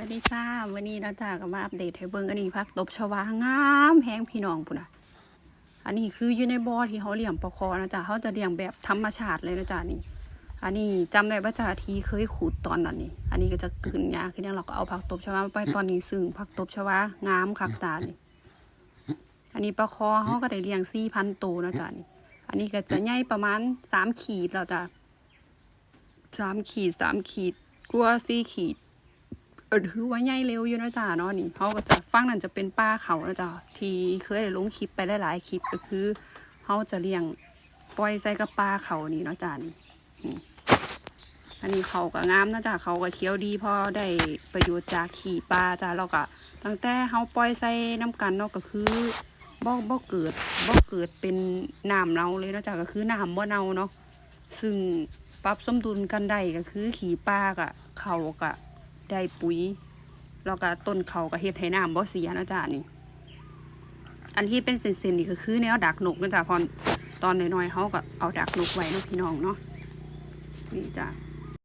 วัสดีจ้าวันนี้เราจะกมาอัปเดตให้เบิ่งอันนี้พักตบชวางามแห้งพี่น้องพุ่นอะอันนี้คืออยู่ในบ่อที่เขาเลี้ยงปลาคอนะจ๊ะเขาจะเลี้ยงแบบธรรมชาติเลยนะจ๊ะนี่ อันนี้จำได้ว่าจ้าที่เคยขุดตอนนั้นนี่ อันนี้ก็จะขึ้นยากขึ้นยังเราก็เอาผักตบชวาไปตอนนี้ซึ่งผักตบชวางามคักตานี่ อันนี้ปลาคอเขาก็ได้เลี้ยงสี่พันตัวนะจ๊ะนี่ อันนี้ก็จะใหญ่ประมาณสามขีดแล้วจ้ะสามขีดสามขีดกลัวสี่ขีด เออถือว่าใหญ่เร็วอยู่นะจ๊ะเนาะนี่เขาก็จะฟังนั่นจะเป็นป้าเขานะจ๊ะที่เคยได้ลงคลิปไปหลายๆคลิปก็คือเขาจะเลี้ยงปล่อยใส่กับปลาเขานี่เนาะจ๊ะนี่อันนี้เขาก็งามนะจ๊ะเขาก็เคี้ยวดีพอได้ประโยชน์จากขี่ปลาจ้ะแล้วก็ตั้งแต่เขาปล่อยใส่น้ำกันเนาะก็คือบ่บ่เกิดบ่เกิดเป็นน้ำเน่าเลยนะจ๊ะก็คือน้ำบ่เน่าเนาะซึ่งปรับสมดุลกันได้ก็คือขี่ปลากับเขากับ ได้ปุ๋ยแล้วก็ต้นเขาก็เฮ็ดให้น้ำบ่เสียนะจ๊ะนี่ อันที่เป็นเส้นๆนี่ก็คือแนวดักนกนะจ๊ะพอนตอนน้อยๆเขาก็เอาดักนกไว้นะพี่น้องเนาะนี่จ้ะ